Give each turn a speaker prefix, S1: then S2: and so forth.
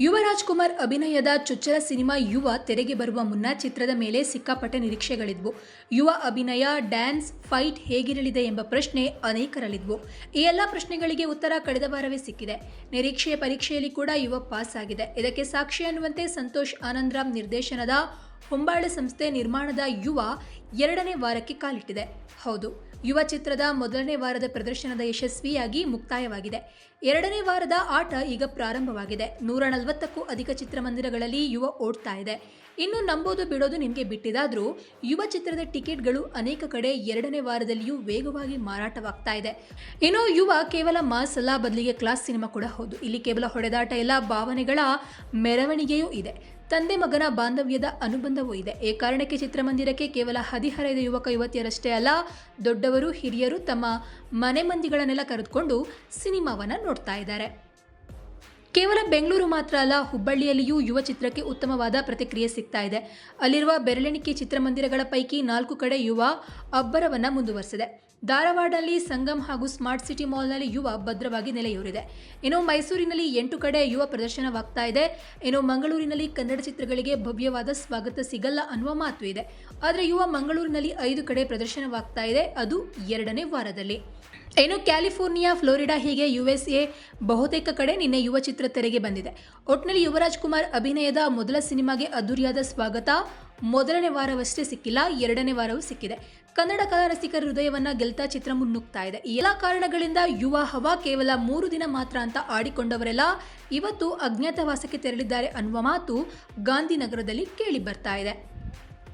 S1: ಯುವ ರಾಜ್ಕುಮಾರ್ ಅಭಿನಯದ ಚುಚ್ಚಲ ಸಿನಿಮಾ ಯುವ ತೆರೆಗೆ ಬರುವ ಮುನ್ನ ಚಿತ್ರದ ಮೇಲೆ ಸಿಕ್ಕಾಪಟ್ಟೆ ನಿರೀಕ್ಷೆಗಳಿದ್ವು. ಯುವ ಅಭಿನಯ, ಡ್ಯಾನ್ಸ್, ಫೈಟ್ ಹೇಗಿರಲಿದೆ ಎಂಬ ಪ್ರಶ್ನೆ ಅನೇಕರಲ್ಲಿದ್ವು. ಈ ಎಲ್ಲ ಪ್ರಶ್ನೆಗಳಿಗೆ ಉತ್ತರ ಕಳೆದ ವಾರವೇ ಸಿಕ್ಕಿದೆ. ನಿರೀಕ್ಷೆಯ ಪರೀಕ್ಷೆಯಲ್ಲಿ ಕೂಡ ಯುವ ಪಾಸ್ ಆಗಿದೆ. ಇದಕ್ಕೆ ಸಾಕ್ಷಿ ಅನ್ನುವಂತೆ ಸಂತೋಷ್ ಆನಂದ್ರಾಮ್ ನಿರ್ದೇಶನದ ಹೊಂಬಾಳೆ ಸಂಸ್ಥೆ ನಿರ್ಮಾಣದ ಯುವ ಎರಡನೇ ವಾರಕ್ಕೆ ಕಾಲಿಟ್ಟಿದೆ. ಹೌದು. ಯುವ ಚಿತ್ರದ ಮೊದಲನೇ ವಾರದ ಪ್ರದರ್ಶನದ ಯಶಸ್ವಿಯಾಗಿ ಮುಕ್ತಾಯವಾಗಿದೆ. ಎರಡನೇ ವಾರದ ಆಟ ಈಗ ಪ್ರಾರಂಭವಾಗಿದೆ. ನೂರ ನಲವತ್ತಕ್ಕೂ ಅಧಿಕ ಚಿತ್ರಮಂದಿರಗಳಲ್ಲಿ ಯುವ ಓಡ್ತಾ ಇದೆ. ಇನ್ನು ನಂಬೋದು ಬಿಡೋದು ನಿಮಗೆ ಬಿಟ್ಟಿದಾದರೂ ಯುವ ಚಿತ್ರದ ಟಿಕೆಟ್ಗಳು ಅನೇಕ ಕಡೆ ಎರಡನೇ ವಾರದಲ್ಲಿಯೂ ವೇಗವಾಗಿ ಮಾರಾಟವಾಗ್ತಾ ಇದೆ. ಇನ್ನು ಯುವ ಕೇವಲ ಮಾಸ್ ಅಲ್ಲ ಬದಲಿಗೆ ಕ್ಲಾಸ್ ಸಿನಿಮಾ ಕೂಡ ಹೌದು. ಇಲ್ಲಿ ಕೇವಲ ಹೊಡೆದಾಟ ಎಲ್ಲ ಭಾವನೆಗಳ ಮೆರವಣಿಗೆಯೂ ಇದೆ. ತಂದೆ ಮಗನ ಬಾಂಧವ್ಯದ ಅನುಬಂಧವೂ ಇದೆ. ಈ ಕಾರಣಕ್ಕೆ ಚಿತ್ರಮಂದಿರಕ್ಕೆ ಕೇವಲ ಹದಿಹರೆಯದ ಯುವಕ ಯುವತಿಯರಷ್ಟೇ ಅಲ್ಲ, ದೊಡ್ಡವರು, ಹಿರಿಯರು ತಮ್ಮ ಮನೆ ಮಂದಿಗಳನ್ನೆಲ್ಲ ಕರೆದುಕೊಂಡು ಸಿನಿಮಾವನ್ನು ನೋಡ್ತಾ ಇದ್ದಾರೆ. ಕೇವಲ ಬೆಂಗಳೂರು ಮಾತ್ರ ಅಲ್ಲ, ಹುಬ್ಬಳ್ಳಿಯಲ್ಲಿಯೂ ಯುವ ಚಿತ್ರಕ್ಕೆ ಉತ್ತಮವಾದ ಪ್ರತಿಕ್ರಿಯೆ ಸಿಗ್ತಾ ಇದೆ. ಅಲ್ಲಿರುವ ಬೆರಳೆಣಿಕೆ ಚಿತ್ರಮಂದಿರಗಳ ಪೈಕಿ ನಾಲ್ಕು ಕಡೆ ಯುವ ಅಬ್ಬರವನ್ನು ಮುಂದುವರೆಸಿದೆ. ಧಾರವಾಡಲ್ಲಿ ಸಂಗಮ್ ಹಾಗೂ ಸ್ಮಾರ್ಟ್ ಸಿಟಿ ಮಾಲ್ನಲ್ಲಿ ಯುವ ಭದ್ರವಾಗಿ ನೆಲೆಯೂರಿದೆ. ಇನ್ನು ಮೈಸೂರಿನಲ್ಲಿ ಎಂಟು ಕಡೆ ಯುವ ಪ್ರದರ್ಶನವಾಗ್ತಾ ಇದೆ. ಇನ್ನು ಮಂಗಳೂರಿನಲ್ಲಿ ಕನ್ನಡ ಚಿತ್ರಗಳಿಗೆ ಭವ್ಯವಾದ ಸ್ವಾಗತ ಸಿಗಲ್ಲ ಅನ್ನುವ ಮಾತು ಇದೆ. ಆದರೆ ಯುವ ಮಂಗಳೂರಿನಲ್ಲಿ ಐದು ಕಡೆ ಪ್ರದರ್ಶನವಾಗ್ತಾ ಇದೆ. ಅದು ಎರಡನೇ ವಾರದಲ್ಲಿ. ಇನ್ನು ಕ್ಯಾಲಿಫೋರ್ನಿಯಾ, ಫ್ಲೋರಿಡಾ ಹೀಗೆ ಯು ಎಸ್ ಎ ಬಹುತೇಕ ಕಡೆ ನಿನ್ನೆ ಯುವ ಚಿತ್ರ ತೆರೆಗೆ ಬಂದಿದೆ. ಒಟ್ನಲ್ಲಿ ಯುವರಾಜ್ ಕುಮಾರ್ ಅಭಿನಯದ ಮೊದಲ ಸಿನಿಮಾಗೆ ಅದ್ದೂರಿಯಾದ ಸ್ವಾಗತ. ಮೊದಲನೇ ವಾರವಷ್ಟೇ ಸಿಕ್ಕಿಲ್ಲ, ಎರಡನೇ ವಾರವೂ ಸಿಕ್ಕಿದೆ. ಕನ್ನಡ ಕಲಾ ರಸಿಕರ ಹೃದಯವನ್ನ ಗೆಲ್ತಾ ಚಿತ್ರ ಮುನ್ನುಗ್ತಾ ಇದೆ. ಎಲ್ಲ ಕಾರಣಗಳಿಂದ ಯುವ ಹವಾ ಕೇವಲ ಮೂರು ದಿನ ಮಾತ್ರ ಅಂತ ಆಡಿಕೊಂಡವರೆಲ್ಲ ಇವತ್ತು ಅಜ್ಞಾತವಾಸಕ್ಕೆ ತೆರಳಿದ್ದಾರೆ ಅನ್ನುವ ಮಾತು ಗಾಂಧಿನಗರದಲ್ಲಿ ಕೇಳಿ ಬರ್ತಾ ಇದೆ.